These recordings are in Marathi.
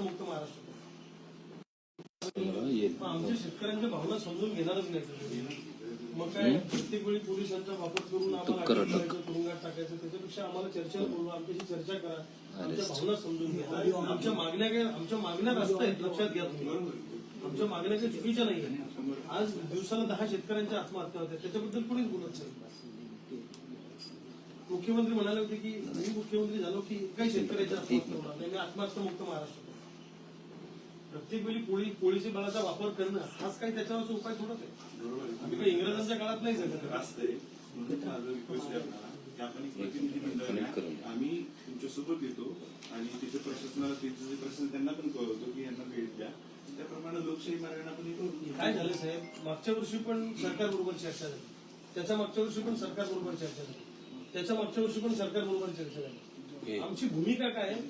मुक्त महाराष्ट्र आमच्या शेतकऱ्यांच्या भावना समजून घेणारच नाही. मग काय प्रत्येक वेळी पोलिसांचा वापर करून आम्हाला तुरुंगात टाकायचं त्याच्यापेक्षा आम्हाला चर्चेला बोलवा आमच्याशी चर्चा करा. आमच्या भावना समजून घ्या. आमच्या मागण्या काय आमच्या मागण्या रास्त आहेत लक्षात घ्या तुम्ही. आमच्या मागण्या काही चुकीच्या नाही आज दिवसाला दहा शेतकऱ्यांच्या आत्महत्या होत्या त्याच्याबद्दल कोणीच बोलत नाही. मुख्यमंत्री म्हणाले होते की मी मुख्यमंत्री झालो की काही शेतकऱ्याच्या आत्महत्या होणार नाही. मी आत्महत्या मुक्त महाराष्ट्र. प्रत्येक वेळी पोळी पोळीच्या बळाचा वापर करणं हाच काही त्याच्यावरचा उपाय थोडाच आहे. आम्ही काही इंग्रजांच्या काळात नाही जगत असते म्हणून माझं रिक्वेस्ट आहे आपल्याला की आपण एक प्रतिनिधी मंडळ आहे. आम्ही तुमच्यासोबत येतो आणि तिथे प्रशासनाला तिथे जे प्रश्न त्यांना पण कळवतो की यांना भेट द्या. त्याप्रमाणे लोकशाही मार्गाने आपण हे करू. काय झालं साहेब? मागच्या वर्षी पण सरकार बरोबर चर्चा झाली. त्याच्या मागच्या वर्षी पण सरकार बरोबर चर्चा झाली. त्याच्या मागच्या वर्षी पण सरकार बरोबर चर्चा झाली. आमची भूमिका काय? आहे?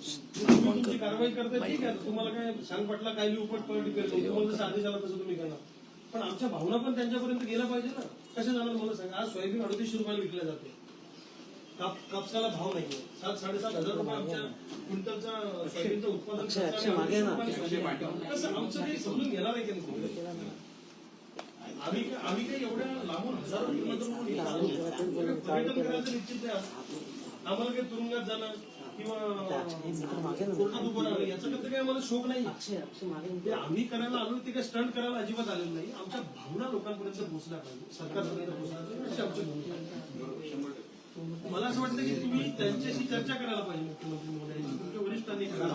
तुम्ही तुमची कारवाई करताय ठीक आहे. तुम्हाला काय सांगपटला काय उपट करतो तुम्हाला जसं आदेश आला तसं तुम्ही करणार. पण आमच्या भावना पण त्यांच्यापर्यंत गेल्या पाहिजे ना. कशा जाणार मला सांगा? आज सोयाबीन अडतीसशे रुपयाला विकल्या जाते. काप कापसाला भाव नाहीये. सात साडेसात हजार रुपये आमच्या क्विंटलचा सोयाबीनचं उत्पादन कसं आमचं काही समजून घेणार आहे की नाही? आम्ही आम्ही काही एवढ्या लांबून हजारो किलोमीटर पर्यटन करायचं निश्चित नाही असं. आम्हाला काही तुरुंगात जाणं किंवा कोर्टात उभं राहणं याच्याकडे काही आम्हाला शोक नाही. ते आम्ही करायला आलो ते काही स्टंट करायला अजिबात आलेलं नाही. आमच्या भावना लोकांपर्यंत पोहोचल्या पाहिजे. सरकारपर्यंत पोहोचल्या पाहिजे. अशी आमची भूमिका आहे. मला असं वाटतं की तुम्ही त्यांच्याशी चर्चा करायला पाहिजे मुख्यमंत्री महोदयांची तुमच्या वरिष्ठांनी करायला.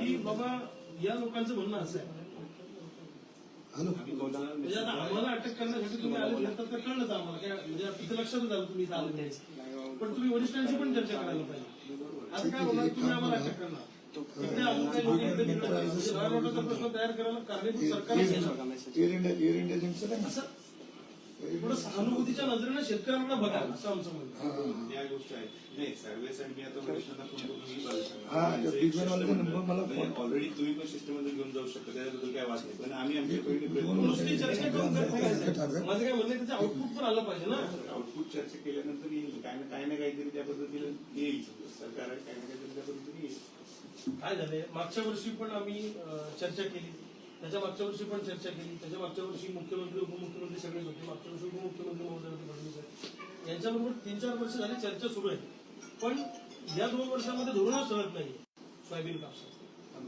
की बाबा या लोकांचं म्हणणं असं आहे. म्हणजे आता आम्हाला अटक करण्यासाठी तुम्ही आले तर कळलंच आम्हाला. काय म्हणजे तिथं लक्षातच आलं तुम्ही आले नाही. पण तुम्ही वरिष्ठांशी पण चर्चा करायला पाहिजे. आज काय होणार? तुम्ही आम्हाला अटक करणार. इकडे अजून काही लोक इकडे तिकडे म्हणजे प्रश्न तयार करायला कारणीभूत असं सहानुभूतीच्या नजरेनं शेतकऱ्यांना बघा असं आमचं म्हणणं. या गोष्टी आहेत. नाही सर्वेसाठी मी आता वरिष्ठांना फोन करून phone- ऑलरेडी तुम्ही पण सिस्टममध्ये घेऊन जाऊ शकता त्याच्याबद्दल काय वाद नाही. पण आम्ही आमच्या पहिली नुसती चर्चा करून. माझं काय म्हणणं त्याचं आउटपुट पण आलं पाहिजे ना. आउटपुट चर्चा केल्यानंतर येईल. काय ना काय ना काहीतरी त्या पद्धतीने येईल. सरकार काय ना काहीतरी त्या पद्धतीने येईल. काय झालंय? मागच्या वर्षी पण आम्ही चर्चा केली. त्याच्या मागच्या वर्षी पण चर्चा केली. त्याच्या मागच्या वर्षी मुख्यमंत्री उपमुख्यमंत्री सगळेच होते. मागच्या वर्षी उपमुख्यमंत्री महोदय होते फडणवीस यांच्याबरोबर तीन चार वर्ष झाली चर्चा सुरू आहे. पण या दोन वर्षामध्ये धोरणच ठरत नाही. सोयाबीन कापसाचं.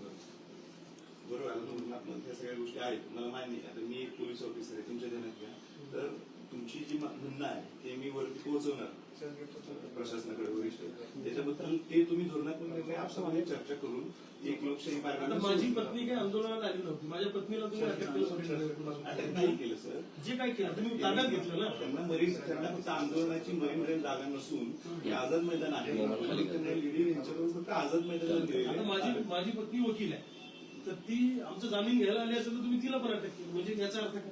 बरोबर आहे. आपण त्या सगळ्या गोष्टी आहेत. मला मान्य आहे. आता मी एक पोलीस ऑफिसर आहे. तुमच्या ध्यानात घ्या. तर तुमची जी म्हणणं आहे ते मी वरती पोहोचवणार. प्रशासनाकडे वरिष्ठ त्याच्याबद्दल ते तुम्ही धोरणात्मक निर्णय आपल्यामध्ये चर्चा करून एक लोकशाही आता मार्गाने माझी. पत्नी काही आंदोलनात आली नव्हती. माझ्या पत्नीला तुम्ही अटक केलं अटक नाही केलं सर. जे काय केलं तुम्ही ताब्यात घेतलं ना? त्यांना मरीन त्यांना फक्त आंदोलनाची मरीन जागा नसून हे आझाद मैदान आहे. त्यांना लीडी यांच्याकडून फक्त आझाद मैदान आहे. माझी माझी पत्नी वकील आहे. तर ती आमचा जामीन घ्यायला आली असेल तर तुम्ही तिला पण अटक केली. म्हणजे याचा अर्थ काय?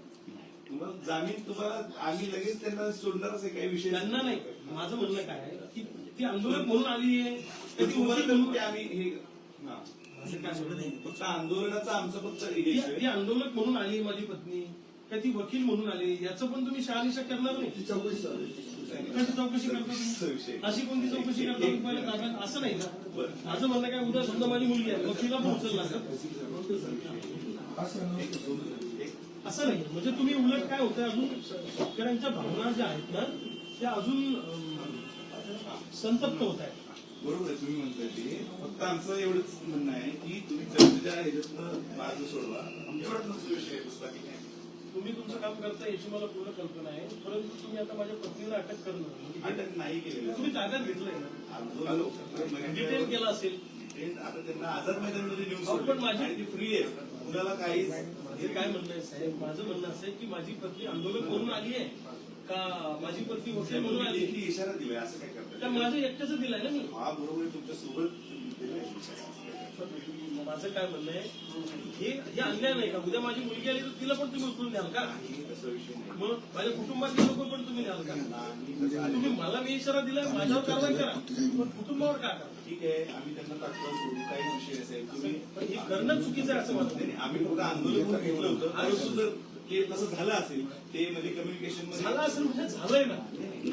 तुम्हाला जामीन तुम्हाला आम्ही लगेच त्यांना सोडणारच आहे काही विषय त्यांना नाही. माझं म्हणणं काय आहे की ती आंदोलक म्हणून आली आहे. तर ती तुम्हाला म्हणून ते आम्ही हे हा. असं काय म्हणणं नाही. फक्त आंदोलनाचा आमचं फक्त हे ती आंदोलक म्हणून आली माझी पत्नी. का ती वकील म्हणून आली याचं पण तुम्ही शहानिशा करणार नाही. ती चौकशी. कशी चौकशी करता तो तुम्ही विषय. अशी कोणती चौकशी करता तुम्ही? पहिल्या ताब्यात असं नाही का माझं म्हणणं काय उद्या समजा माझी मुलगी आहे. वकिला पण उचलला. असं नव्हतं. असं नाही म्हणजे तुम्ही उलट काय होतं अजून शेतकऱ्यांच्या भावना ज्या आहेत ना त्या अजून संतप्त होत आहेत. बरोबर आहे तुम्ही म्हणताय ते. फक्त आमचं एवढंच म्हणणं आहे की तुम्ही चर्चेच्या ह्याच्यातनं मार्ग सोडवा. विषय नाही. तुम्ही तुमचं काम करता याची मला पूर्ण कल्पना आहे. परंतु तुम्ही आता माझ्या पत्नीला अटक करणं म्हणजे अटक नाही केलेलं. तुम्ही ताब्यात घेतलंय ना? डिटेन केलं असेल. आता त्यांना आझाद मैदानमध्ये अहो, पण माझी- फ्री आहे. कुणाला काहीच हे काय म्हणणं आहे साहेब? माझं म्हणणं असं आहे की माझी पत्नी आंदोलक म्हणून आली आहे. का माझी पत्नी वकील म्हणून आली? आहे? लेखी इशारा दिलाय असं काय त्या माझं एकट्याच दिलाय ना मी. हा बरोबर आहे तुमच्यासोबत माझं काय म्हणणं आहे? हे हे अन्याय नाही का? उद्या माझी मुलगी आली तर तिला पण तुम्ही उचलून द्याल का? तसा विषय नाही. मग माझ्या कुटुंबातले लोक पण तुम्ही द्याल का? तुम्ही मला मी इशारा दिलाय माझ्यावर कारवाई करा. पण कुटुंबावर का करा? ठीक आहे आम्ही त्यांना तात्काळ सोडू काही विषय असेल तुम्ही पण हे करणं चुकीचं आहे असं वाटतं नाही, नाही, आम्ही फक्त आंदोलन करून घेतलं होतं. परंतु जर ते तसं झालं असेल ते मध्ये कम्युनिकेशनमध्ये झालं असेल म्हणजे झालंय ना.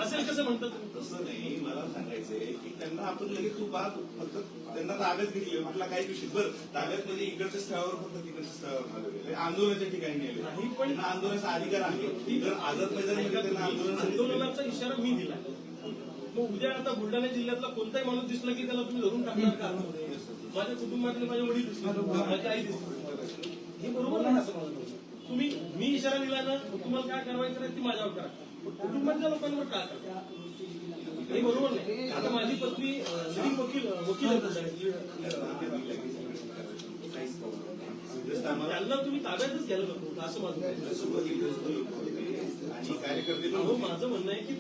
असेल कसं म्हणतात? तुम्ही तसं नाही मला सांगायचंय की त्यांना आपण लगेच तू बा फक्त त्यांना ताब्यात घेतले म्हटलं काही विषय बरं ताब्यात म्हणजे इकडच्या स्थळावर फक्त तिकडच्या स्थळावर गेले आंदोलनाच्या ठिकाणी नेले नाही, पण- त्यांना आंदोलनाचा अधिकार आहे. जर आझाद मैदानामध्ये त्यांना आंदोलनासाठी आंदोलनाचा इशारा मी दिला मग उद्या आता बुलढाणा जिल्ह्यातला कोणताही माणूस दिसला की त्याला तुम्ही धरून टाकणार का? माझ्या कुटुंबातले माझे वडील दिसले. माझी आई दिसली. हे बरोबर नाही असं वाटतं. तुम्ही मी इशारा दिला ना तुम्हाला काय कारवाई करायची ती माझ्यावर करा. कुटुंबातल्या लोकांवर का करा? हे बरोबर नाही. आता माझी पत्नी वकील वकील. त्यांना तुम्ही ताब्यातच घ्यायला नको असं माझं. आणि कार्यकर्ते. माझं म्हणणं आहे की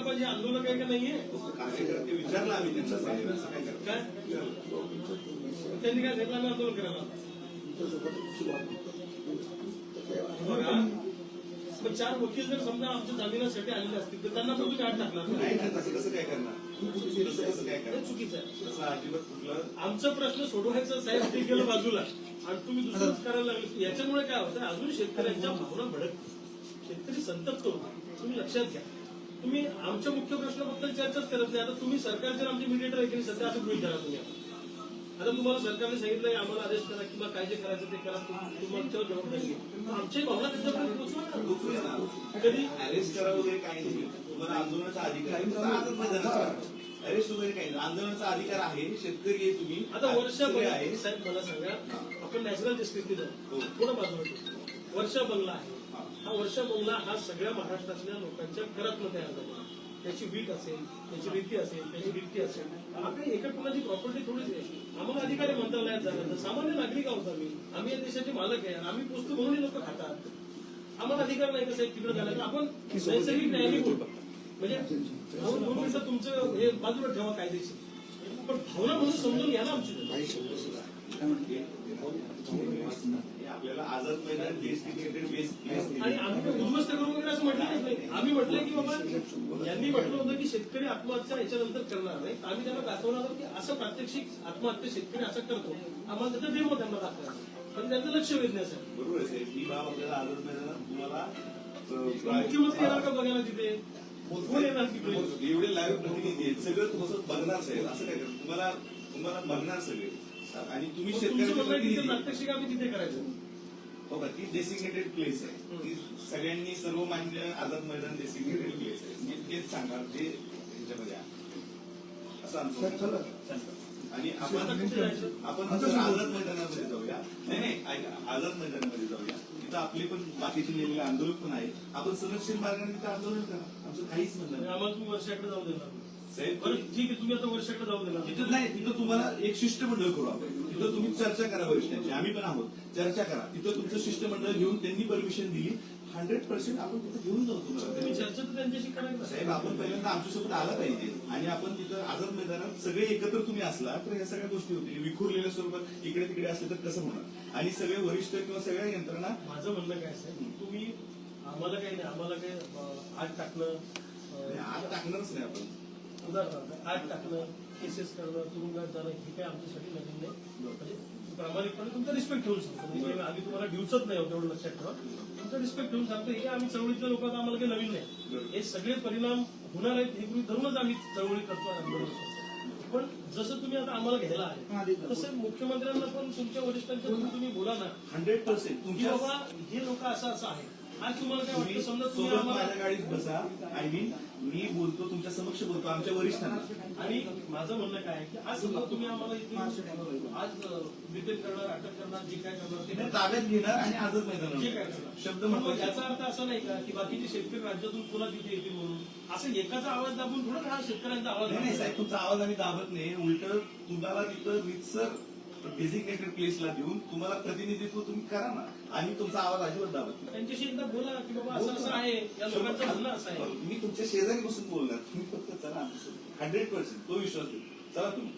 पाहिजे आंदोलक आहे का नाहीये? कार्यकर्ते विचारला आम्ही त्यांच्या साहेब असं काय? काय? त्यांनी काय घेतला मी आंदोलन करायला? मग चार वकील जर समजा आमच्या जामिनासाठी आलेले असतील तर त्यांना तुम्ही आठ टाकणार? नाही तसं कसं काय करणार? तसं कसं काय करणार? चुकीचं आहे. तसं अजिबात कुठलं? आमचा प्रश्न सोडवायचा साहेब ते गेलं बाजूला. आणि तुम्ही दुसरंच करायला लागले. याच्यामुळे काय होतं अजून शेतकऱ्यांच्या भावना भडक शेतकरी संतप्त होतो. तुम्ही लक्षात घ्या. तुम्ही आमच्या मुख्य प्रश्नाबद्दल चर्चाच करत नाही. आता तुम्ही सरकारचे आमचे मिडिएटर आहे की सध्या असं गृहित धरा तुम्ही. आता तुम्हाला सरकारने सांगितलंय आम्हाला आदेश करा किंवा काय जे करायचं ते करा. तुम- तुमच्यावर जबाबदारी आहे. आमची भावना त्याच्यापर्यंत पोहोचवा कधी? अरेस्ट करा वगैरे काही नाही. तुम्हाला आंदोलनाचा अधिकार अरेस्ट वगैरे काही नाही. आंदोलनाचा अधिकार आहे. शेतकरी आहे तुम्ही. आता वर्ष आहे. साहेब मला सांगा. आपण नॅशनल डिस्ट्रिक्टने जाऊ हो. बाजूला ठेवू. वर्षा बंगला आहे. हा वर्षा बंगला हा सगळ्या महाराष्ट्रातल्या लोकांच्या घरातनं तयार झाला त्याची वीक असेल त्याची रीती असेल त्याची भीती असेल. आपली एका कुणाची प्रॉपर्टी थोडीच आहे. आम्हाला अधिकारी मंत्रालयात जाणार सामान्य नागरिक आहोत आम्ही. आम्ही या देशाचे मालक आहे. आम्ही पुस्तक म्हणून लोक खातात. आम्हाला अधिकार नाही कसं तिकडे जाण्याचा आपण नैसर्गिक न्यायालय बोलतो. म्हणजे दोन दोन तुमचं हे बाजूला ठेवा कायदेशीर. पण भावना म्हणून समजून घ्या ना आमची. आपल्याला आझाद मैदान डेस्टिनेटेड आणि आम्ही उद्ध्वस्त करून वगैरे असं म्हटलं नाही. आम्ही म्हटलं की बाबा यांनी म्हटलं होतं की शेतकरी आत्महत्या याच्यानंतर करणार नाही. आम्ही त्यांना दाखवणार आहोत की असं प्रात्यक्षिक आत्महत्या शेतकरी असं करतो. आम्हाला त्याचा डेमो त्यांना दाखवायचा पण त्यांचं लक्ष वेधण्यासाठी. बरोबर आहे ही बाब आपल्याला आझाद मैदानात तुम्हाला मुख्यमंत्री येणार का बघायला तिथे? कोण येणार तिकडे? एवढे लाईव्ह प्रतिनिधी आहेत. सगळं तुम्हाला बघणार साहेब. असं काय तुम्हाला तुम्हाला बघणार सगळे. आणि तुम्ही तुमचं प्रतिनिधी. प्रात्यक्षिक आम्ही तिथे करायचं. हो का ती डेसिग्नेटेड प्लेस आहे ती सगळ्यांनी सर्व मान्य आझाद मैदान डेसिग्नेटेड प्लेस आहे मी तेच सांगणार जे ह्याच्यामध्ये आहे असं आमचं. आणि आपण कुठे जायचं? आपण सांगू. आझाद मैदानामध्ये जाऊया नाही नाही ऐका आझाद मैदानामध्ये जाऊया तिथं आपले पण बाकीचे नेलेले आंदोलक पण आहे आपण संरक्षण मार्गाने तिथं आंदोलन करा आमचं काहीच म्हणणं आणि नाही. आम्हाला तुम्ही वर्षाकडे जाऊ देणार. साहेब बरं ठीक आहे तुम्ही आता वर्षाकडे जाऊ देणार. तिथं नाही तिथं तुम्हाला एक शिष्टमंडळ करू आपण तिथं तुम्ही चर्चा करा वरिष्ठांची. आम्ही पण आहोत. चर्चा करा. तिथं तुमचं शिष्टमंडळ घेऊन त्यांनी परमिशन दिली. हंड्रेड पर्सेंट आपण तिथं घेऊन जाऊ तुम्हाला. चर्चा तर त्यांच्याशी करायला साहेब आपण पहिल्यांदा आमच्यासोबत आला पाहिजे. आणि आपण तिथं आझाद मैदानात सगळे एकत्र तुम्ही असला तर ह्या सगळ्या गोष्टी होतील. विखुरलेल्या स्वरूपात इकडे तिकडे असले तर कसं होणार. आणि सगळे वरिष्ठ किंवा सगळ्या यंत्रणा माझं म्हणणं काय असेल तुम्ही आम्हाला काही नाही. आम्हाला अं, आग टाकणं आत टाकणारच नाही आपण. उदाहरणार्थ आग टाकणं केसेस करणं तुरुंगात जाणं हे काही आमच्यासाठी नवीन नाही. म्हणजे प्रामाणिकपणे तुमचा रिस्पेक्ट ठेवून सांगतो म्हणजे आम्ही तुम्हाला डिवचत नाही होत एवढं लक्षात ठेवा. तुमचा रिस्पेक्ट ठेवून सांगतो हे आम्ही चळवळीतल्या लोक आम्हाला काही नवीन नाही. हे सगळे परिणाम होणार आहेत हे गृहीत धरूनच आम्ही चळवळी करतो पण जसं तुम्ही आता आम्हाला घ्यायला आहे तसं मुख्यमंत्र्यांना पण तुमच्या वरिष्ठांच्या तुम्ही बोला ना. हंड्रेड पर्सेंट की तुमच्या बाबा हे लोक असं असं आहे. आज तुम्हाला काय वाटतं? समजा तुम्ही आम्हाला गाडीत बसा. आय मीन मी बोलतो तुमच्या समक्ष बोलतो आमच्या वरिष्ठांना. आणि माझं म्हणणं काय आहे की आज समजा तुम्ही आम्हाला इथे आज डिटेन करणार अटक करणार जे काय करणार ते ते ताब्यात घेणार आणि आझाद जे काय करणार. शब्द मग महत्त्वाचे याचा अर्थ असा नाही का की बाकीचे शेतकरी राज्यातून पुन्हा तिथे येतील म्हणून. असं एकाचा आवाज दाबून थोडं हा शेतकऱ्यांचा आवाज नाही नाही. साहेब तुमचा आवाज आम्ही दाबत नाही. उलट तुम्हाला तिथं रितसर डेसिग्नेटेड प्लेसला देऊन तुम्हाला प्रतिनिधित्व तुम्ही करा ना. आणि तुमचा आवाज अजिबात दाबत नाही. त्यांच्याशी एकदा बोला की बाबा असं असं आहे. या लोकांचं म्हणणं असं आहे. मी तुमच्या शेजारी बसून बोलणार. तुम्ही फक्त चला हंड्रेड पर्सेंट तो विश्वास देऊ चला तुम्ही.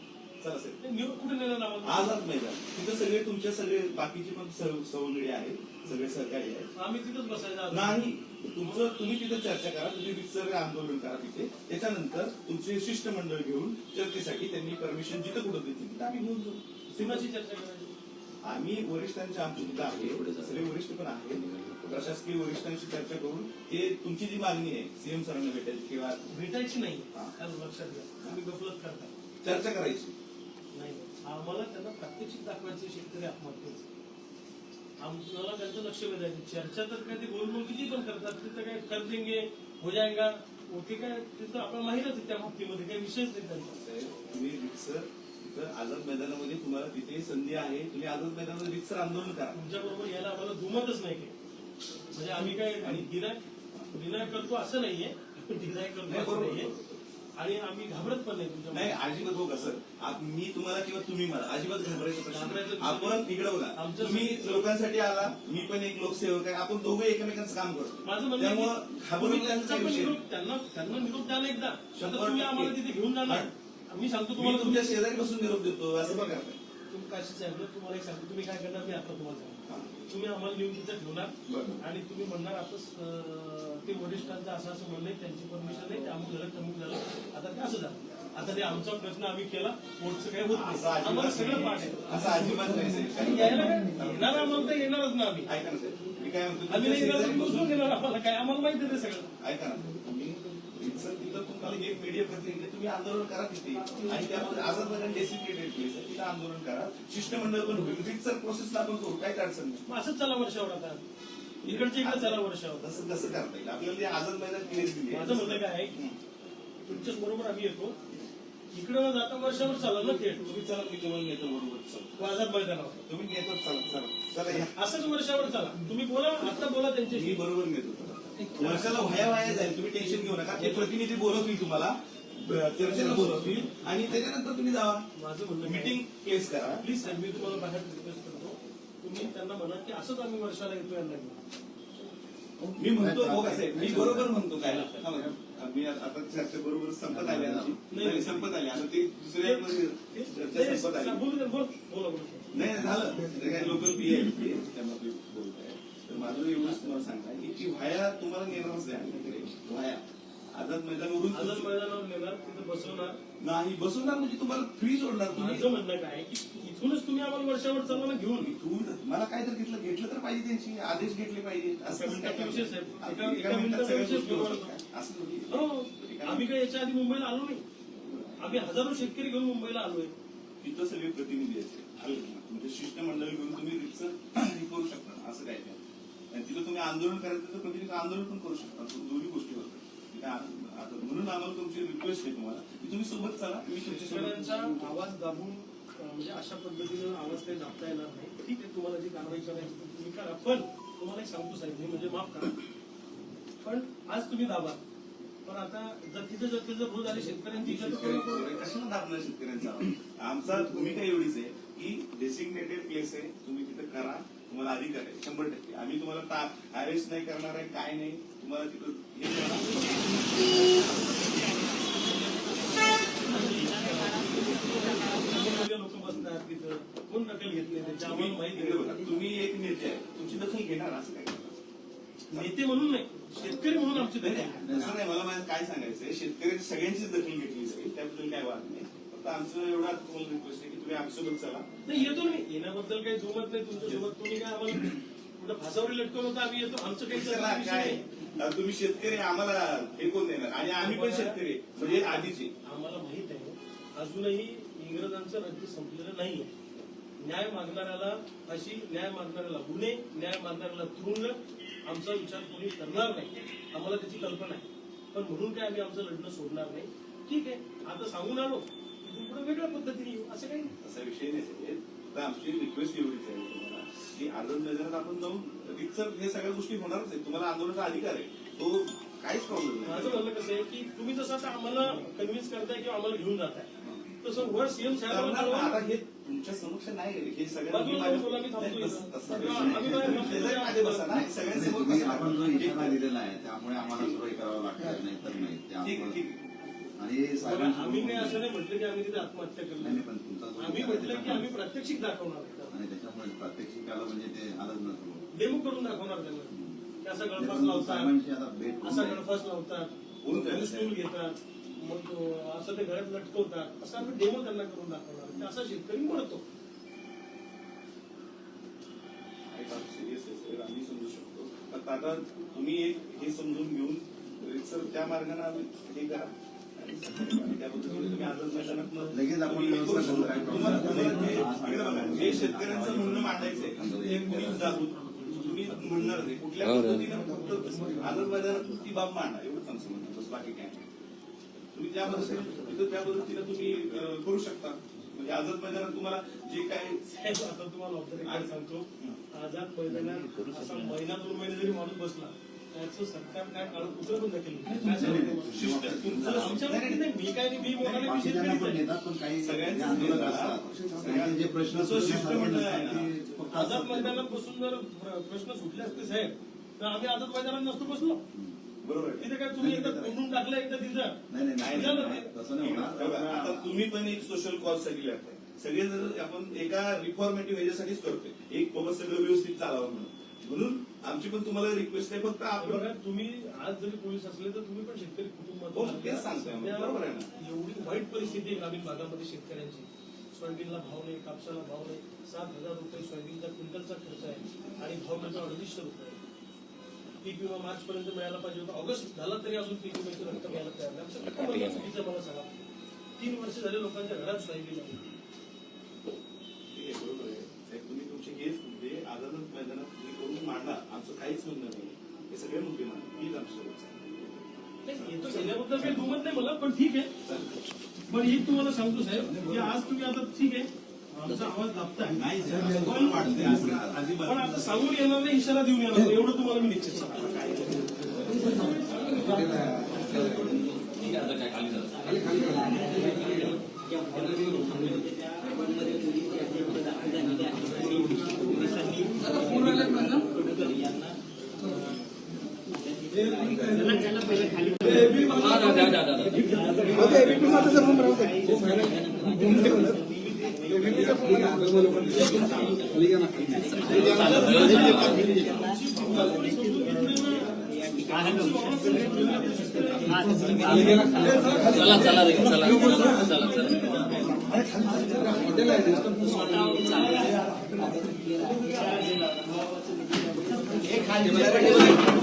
चला साहेब ते निवड कुठे नेणार आम्हाला आझाद मैदान. तिथं सगळे तुमचे सगळे बाकीचे पण सव- सवंगडी आहेत. सगळे सहकारी आहेत. आम्ही तिथंच बसायचं. नाही. तुमचं तुम्ही तिथे चर्चा करा. तुम्ही रितसर आंदोलन करा तिथे. त्याच्यानंतर तुमचे शिष्टमंडळ घेऊन चर्चेसाठी त्यांनी परमिशन जिथं कुठं देतील तिथं आम्ही घेऊन जाऊ. कुणाशी चर्चा करायची. आम्ही वरिष्ठांच्या आमची तिथं आहे सगळे वरिष्ठ पण आहेत. प्रशासकीय वरिष्ठांशी चर्चा करून ते तुमची जी मागणी आहे सीएम सरांना भेटायची किंवा भेटायची नाही हा. लक्षात घ्या. तुम्ही गफलत करता चर्चा करायची. नाही आम्हाला त्यांना प्रात्यक्षिक दाखवायचे शेतकरी आत्महत्येचे. आम्हाला त्यांचं लक्ष वेधायचं चर्चा तर काय ते गोलमोल किती पण करतात. तिथं काय कर देंगे हो जाएगा ओके काय तिथं आपल्याला माहितच आहे त्या बाबतीमध्ये काही विषयच नाही त्यांचा. तिथं आझाद मैदानामध्ये तुम्हाला तिथे संधी आहे. तुम्ही आझाद मैदानामध्ये रिक्सर आंदोलन करा. तुमच्या बरोबर यायला आम्हाला दुमतच नाही म्हणजे आम्ही काय आणि डिनाय डिनाय करतो असं नाहीये. डिनाय करतो असं नाहीये. आणि आम्ही घाबरत पण नाही तुमच्या नाही अजिबात हो का सर आप- मी तुम्हाला किंवा तुम्ही मला अजिबात घाबरायचं आपण इकडे बघा आमचं- तुम्ही लोकांसाठी आला मी पण एक लोकसेवक आहे. आपण दोघे एकमेकांचं काम करतो. माझं त्यामुळं घाबरून त्यांना त्यांना निरोप द्या ना एकदा शंभर तुम्ही आम्हाला. तिथे घेऊन जाणार. मी सांगतो तुम्हाला तुमच्या शेजारी बसून निरोप देतो असं बघा. तुम्ही काशी साहेब तुम्हाला एक सांगतो तुम्ही काय करणार मी आता तुम्हाला सांगतो. तुम्ही आम्हाला नेऊन तिथं ठेवणार. आणि तुम्ही म्हणणार आता ते वरिष्ठांचं असं असं म्हणणं त्यांची परमिशन नाही ते अमुक झालं तमुक झालं. आता ते असं झालं. आता ते आमचा प्रयत्न आम्ही केला कोर्टचं काही होत नाही. आम्हाला सगळं पाठ. आहे. असं अजिबात नाही साहेब. यायला काय? येणार आम्हाला तर येणारच ना आम्ही. ऐका ना साहेब. मी काय म्हणतो आम्ही नाही येणार तर दुसरं आम्हाला काय? आम्हाला माहिती आहे ते सगळं. ऐका ना रितसर तिथं तुम्हाला एक मीडिया प्रतिनिधी तुम्ही आंदोलन करा तिथे. आणि त्यामध्ये आझाद मैदान डेसिग्नेटेड प्लेस आहे तिथं आंदोलन करा. शिष्टमंडळ पण होईल. रितसर प्रोसेसला आपण करू काही अडचण नाही. मग असंच चला वर्षावर आता. इकडच्या इकडे चला वर्षावर तसं कसं करता येईल. आपल्याला ते आझाद मैदान प्लेस दिली. माझं म्हणणं काय आहे की तुमच्याच बरोबर आम्ही येतो. इकडे न जाता वर्षावर चालला ना थेट तुम्ही चला मी तुम्हाला नेतो बरोबर. चला. आझाद मैदानावर तुम्ही नेतो चला चला. चला असंच वर्षावर चला. तुम्ही बोला आता बोला मी त्यांच्याशी बरोबर नेतो. वर्षाला व्हाया व्हाया जाईल. तुम्ही टेन्शन घेऊ नका. ते प्रतिनिधी बोलवतील तुम्हाला. चर्चेला बोलवतील. आणि त्याच्यानंतर तुम्ही जावा. माझं म्हणणं मीटिंग प्लेस करा. प्लीज साहेब मी तुम्हाला बाहेर रिक्वेस्ट करतो. तुम्ही त्यांना म्हणा की असंच आम्ही वर्षाला येतो यांना. मी म्हणतो हो का साहेब मी बरोबर म्हणतो काय? हा बघा, मी आता चर्चा बरोबर संपत आली आमची. नाही संपत आली. आता ते दुसऱ्या मध्ये चर्चा संपत आली. बोलू दे, बोल. बोला बोला. नाही झालं. काही लोकल पी आहे बोलताय. माझं एवढंच तुम्हाला सांगताय की ती व्हाया तुम्हाला नेणारच आहे व्हाया. आझाद मैदानावरून आझाद मैदानावर नेणार तिथं बसवणार. नाही बसवणार म्हणजे तुम्हाला फ्री सोडणार तुम्ही. माझं म्हणणं काय की इथूनच तुम्ही आम्हाला वर्षावर ना घेऊन तू मला काय तर घेतलं घेतलं तर पाहिजे त्यांची आदेश घेतले पाहिजे. असं एका कसं काय? मिनिटाचा विषय साहेब. करणार? एका- एका एका मिनिटात सगळ्या मिनिटाचा गोष्टी विषय होतात काय? असं थोडी. हो आम्ही काय याच्या आधी मुंबईला आलो नाही. आम्ही हजारो शेतकरी घेऊन मुंबईला आलोय. तिथं सगळे प्रतिनिधी असतील. तुमचे शिष्टमंडळ घेऊन तुम्ही रिक्सर हे करू शकता. असं काय? नाही तिथं तुम्ही आंदोलन करायचं तर प्रतिनिधी आंदोलन पण करू शकता. दोन्ही गोष्टी? आता म्हणून आम्हाला तुमची रिक्वेस्ट आहे तुम्हाला. की तुम्ही सोबत चला मी शेतकऱ्यांचा आवाज दाबून म्हणजे अशा पद्धतीनं आवाज काही दाबता येणार नाही. ठीक आहे तुम्हाला जी कारवाई करायची तुम्ही करा. पण तुम्हाला एक सांगतो साहेब मी म्हणजे माफ करा. पण आज तुम्ही दाबा. पण आता जर तिथं जर रोज आले शेतकऱ्यांची कशाला दाबणार शेतकऱ्यांचा? आमचा भूमिका एवढीच आहे की डेसिग्नेटेड प्लेस आहे तुम्ही तिथं करा. तुम्हाला अधिकार आहे शंभर टक्के. आम्ही तुम्हाला अरेस्ट नाही करणार आहे काय नाही तुम्हाला तिथं हे लोक बसतात तिथं. कोण दखल घेत नाही त्याची आम्हाला माहिती बघा. तुम्ही एक नेते आहे. तुमची दखल घेणार असं काय? नेते म्हणून नाही. शेतकरी म्हणून आमची दखल नाही, तसं नाही. मला माझं काय सांगायचंय शेतकऱ्यांची सगळ्यांचीच दखल घेतली जाईल. त्याबद्दल काय वाद नाही. फक्त आमचं एवढा तुम्हाला रिक्वेस्ट आहे की तुम्ही आमच्यासोबत चला. नाही येतो मी. येण्याबद्दल काही दुमत नाही तुमच्यासोबत तुम्ही काय आम्हाला कुठं फासावरी लटकवलं होतं आम्ही येतो. आमचं काही चला, चर्चा विषय काय? नाही. अं, तुम्ही शेतकरी आम्हाला हे कोण देणार? आणि आम्ही पण शेतकरी आहे. म्हणजे आधीचे. आम्हाला माहीत आहे अजूनही इंग्रजांचं राज्य संपलेलं नाहीये. न्याय मागणाऱ्याला फाशी न्याय मागणाऱ्याला गुन्हे न्याय मागणाऱ्याला तुरुंग आमचा विचार कोणी करणार नाही. आम्हाला त्याची कल्पना आहे. पण म्हणून काय आम्ही आमचं लढणं सोडणार नाही? ठीक आहे आता सांगून आलो. पुढे वेगळ्या पद्धतीने येऊ असं काही नाही असा विषय नाही साहेब. तर आमची रिक्वेस्ट एवढीच आहे तुम्हाला की आझाद मैदानात आपण जाऊन रिक्सर हे सगळ्या गोष्टी होणारच आहे तुम्हाला आंदोलनाचा अधिकार आहे तो काहीच प्रॉब्लेम माझं नाही म्हणणं कसं आहे की तुम्ही जसं आता आम्हाला कन्व्हिन्स करताय किंवा आम्हाला घेऊन जाताय तसं वर सीएम करणार ना. साहेब आता हे तुमच्या समक्ष नाही. हे सगळं बाजूला मी माझ्या- बोला, मी थांबतो नाही, तसं- इथं. तसं किंवा विषय आम्ही नाही. बाहेर शेजारी मध्ये बसा ना. सगळ्यांसमोर तुम्ही- बसा. आपण जो ठीक इशारा आहे. दिलेला आहे त्यामुळे आम्हाला करावं लागतं नाही तर नाही आम्ही नाही असं नाही म्हटलं की आम्ही तिथे आत्महत्या करणार. आम्ही म्हटलं की आम्ही प्रात्यक्षिक दाखवणार आणि त्याच्यामुळे प्रात्यक्षिक म्हणजे ते आलंच डेमो करून दाखवणार त्यांना. असा गळफास लावतात. असा गणफास लावतात. स्टूल घेतात. मग असं ते घरात लटकवतात. असं आम्ही डेमो त्यांना करून दाखवणार. असा शेतकरी म्हणतो. सिरियस आम्ही समजू शकतो. पण आता तुम्ही एक हे समजून घेऊन सर त्या मार्गाने आम्ही हे करा. लगेच आपण हे शेतकऱ्यांचं म्हणणं मांडायचंय तुम्ही म्हणणार नाही. कुठल्या पद्धतीने फक्त मैदानात ती बाब मांडा आमचं म्हणणं बस बाकी काय नाही. तुम्ही त्या पद्धतीने तिथं त्या पद्धतीने तुम्ही करू शकता. म्हणजे आझाद मैदानात तुम्हाला जे काय आता तुम्हाला सांगतो. आझाद मैदानात असा महिना दोन महिने जरी माणूस बसला त्याचं सरकार काय पण दाखल मी काय मी त्यांचे जे प्रश्न आझाद. मैदानात बसून जर प्र- प्रश्न सुटले असते साहेब तर आम्ही आझाद मैदानात नसतो बसलो. बरोबर. तिथे काय तुम्ही एकदा तोडून टाकलं एकदा तिथं? नाही आता तुम्ही पण एक सोशल कॉज सगळी लागताय सगळे जर आपण एका रिफॉर्मेटिव्ह ह्याच्यासाठीच करतोय. एक बाबा सगळं व्यवस्थित चालावं म्हणून. म्हणून आमची पण तुम्हाला रिक्वेस्ट आहे फक्त आपण तुम्ही आज जरी पोलीस असले तर तुम्ही पण शेतकरी कुटुंबात हो, तेच सांगतोय. बरोबर आहे ना. एवढी वाईट परिस्थिती आहे ग्रामीण भागामध्ये शेतकऱ्यांची. सोयाबीनला भाव नाही कापसाला भाव नाही. सात हजार रुपये सोयाबीनचा क्विंटलचा खर्च आहे आणि भाव त्याचा अडीचशे रुपये. पीक विमा मार्च पर्यंत मिळायला पाहिजे होता. ऑगस्ट झाला तरी अजून पीक विम्याची रक्कम यायला तयार नाही. मला सांगा. तीन वर्ष झाले लोकांच्या घरात सोयाबीन आहे. आमचं काहीच म्हणणं नाही हे सगळे मुद्दे हीच आमची सोबत काही दुमत नाही मला पण ठीक आहे पण एक तुम्हाला सांगतो साहेब की आज तुम्ही आता ठीक आहे आमचा आवाज दाबताय नाही साहेब, असं पण वाटतंय असं अजिबात पण आता सांगून येणार नाही इशारा देऊन येणार. एवढं तुम्हाला मी निश्चित सांगतो ओके,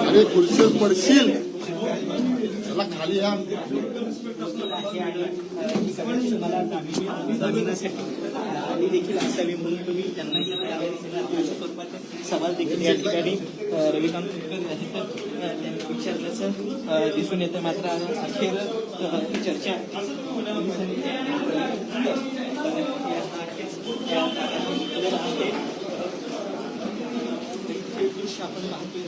अरे खुर्शी पडशील? त्याला खाली या. देखील असावी म्हणून तुम्ही त्यांना सवाल देखील या ठिकाणी रविकांत त्यांनी विचारल्याचं दिसून येतं मात्र अखेर चर्चा आपण पाहतोय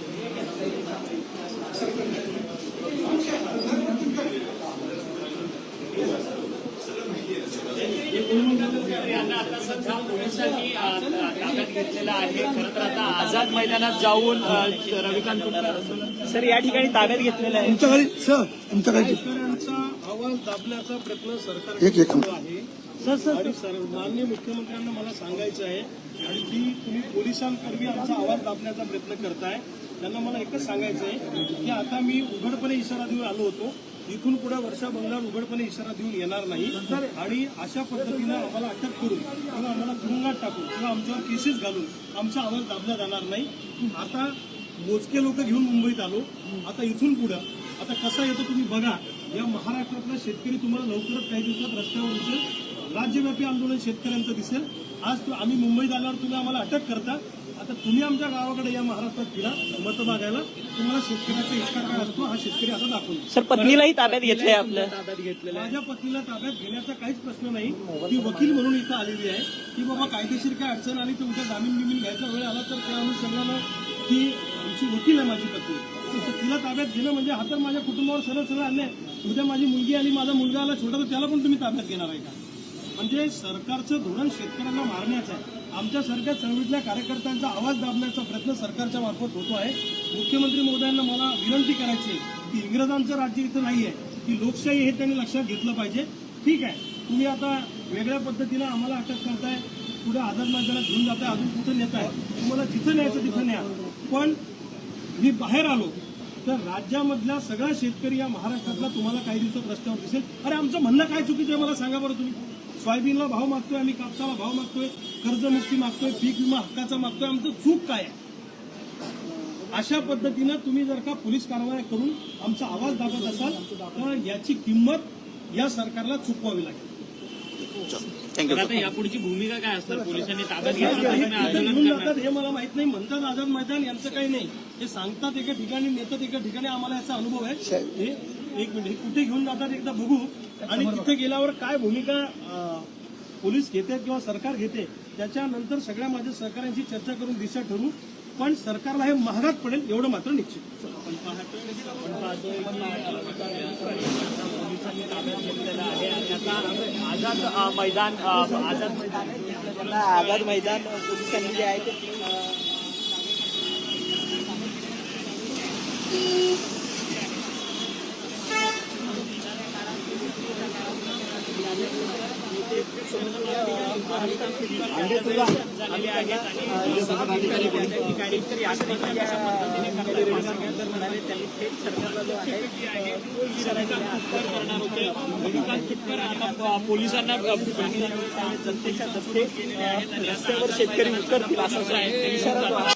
आता सध्या पोलिसांनी अ, ताब्यात घेतलेला आहे. खरं तर आता आझाद मैदानात जाऊन रविकांत सर या ठिकाणी ताब्यात घेतलेलं आहे. तुमच्या खाली सर तुमच्या खाली शेतकऱ्यांचा आवाज दाबण्याचा प्रयत्न सरकार एक- एक- करतो आहे. आणि सर. माननीय मुख्यमंत्र्यांना मला सांगायचं आहे आणि की तुम्ही पोलिसांकरवी आमचा आवाज दाबण्याचा प्रयत्न करताय. त्यांना मला एकच सांगायचं आहे की आता मी उघडपणे इशारा देऊन आलो होतो. इथून पुढे वर्षा बंगल्यावर उघडपणे इशारा देऊन येणार नाही. आणि अशा पद्धतीनं आम्हाला अटक करून किंवा आम्हाला तुरुंगात टाकून किंवा आमच्यावर केसेस घालून आमचा आवाज दाबला जाणार नाही. आता मोजके लोक घेऊन मुंबईत आलो. आता इथून पुढं आता कसा येतो तुम्ही बघा. या महाराष्ट्रातला शेतकरी तुम्हाला लवकरच काही दिवसात रस्त्यावर दिसेल. राज्यव्यापी आंदोलन शेतकऱ्यांचं दिसेल. आज तु- आम्ही मुंबईत आल्यावर तुम्ही आम्हाला अटक करता. आता तुम्ही आमच्या गावाकडे या महाराष्ट्रात फिरा मत मागायला. तुम्हाला शेतकऱ्याचा इच्छा काय असतो हा शेतकरी असा दाखवून सर पत्नीलाही ताब्यात घेतलंय आपलं. ताब्यात घेतलेला माझ्या पत्नीला ताब्यात घेण्याचा काहीच प्रश्न नाही. ती वकील म्हणून इथं आलेली आहे. की बाबा कायदेशीर काय अडचण आली तर उद्या जामीन बिमीन घ्यायचा वेळ आला तर त्या अनुषंगानं ती आमची वकील आहे माझी पत्नी. तर तिला ताब्यात घेणं म्हणजे हा तर माझ्या कुटुंबावर सरळ सरळ आले उद्या माझी मुलगी आली माझा मुलगा आला छोटा तर त्याला पण तुम्ही ताब्यात घेणार आहे का? म्हणजे सरकारचं धोरण शेतकऱ्यांना मारण्याचं आहे. आमच्यासारख्या चळवळीतल्या कार्यकर्त्यांचा आवाज दाबण्याचा प्रयत्न सरकारच्या मार्फत होतो आहे. मुख्यमंत्री मोदयांना मला विनंती करायची आहे की इंग्रजांचं राज्य इथं नाही आहे की लोकशाही हे त्यांनी लक्षात घेतलं पाहिजे. ठीक आहे तुम्ही आता वेगळ्या पद्धतीनं आम्हाला अटक करताय पुढे आझाद मैदानात घेऊन जाताय अजून कुठं नेताय तुम्हाला जिथं न्यायचं तिथं न्या. पण मी बाहेर आलो तर राज्यामधला सगळा शेतकरी या महाराष्ट्रातला तुम्हाला काही दिवसात रस्त्यावर दिसेल. अरे आमचं म्हणणं काय चुकीचं आहे मला सांगा बरं तुम्ही. सोयाबीनला भाव मागतोय आम्ही कापसाला भाव मागतोय कर्जमुक्ती मागतोय पीक विमा हक्काचा मागतोय आमचं चूक काय आहे? अशा पद्धतीनं तुम्ही जर का पोलीस कारवाया करून आमचा आवाज दाबत असाल तर याची किंमत या सरकारला चुकवावी लागेल. तर आता यापुढची भूमिका काय असणार? पोलिसांनी ताब्यात हे घेतलं आंदोलन करणार हे मला माहीत नाही. म्हणतात आझाद मैदान यांचं काही नाही. हे सांगतात एका ठिकाणी नेतात एका ठिकाणी. आम्हाला याचा अनुभव आहे. हे एक मिनिट हे कुठे घेऊन जातात एकदा बघू. आणि तिथे गेल्यावर काय भूमिका पोलीस घेते किंवा सरकार घेते त्याच्यानंतर सगळ्या माझ्या सहकाऱ्यांची चर्चा करून दिशा ठरवू. पण सरकारला हे महागात पडेल एवढं मात्र निश्चित. आझाद मैदान आझाद मैदान. आझाद मैदान पोलिसांनी जे आहे ते अं, झालेले आहेत आणि पदाधिकारी कोणत्या ठिकाणी तर या ठिकाणी या रविकांत म्हणाले त्यांनी थेट सरकारला जो आहे तो इशारा दिला आहे. करणार होते रविकांत तुपकर आता अ, पोलिसांना अ, जनतेच्या रस्त्यावर शेतकरी उतरतील असा जो इशारा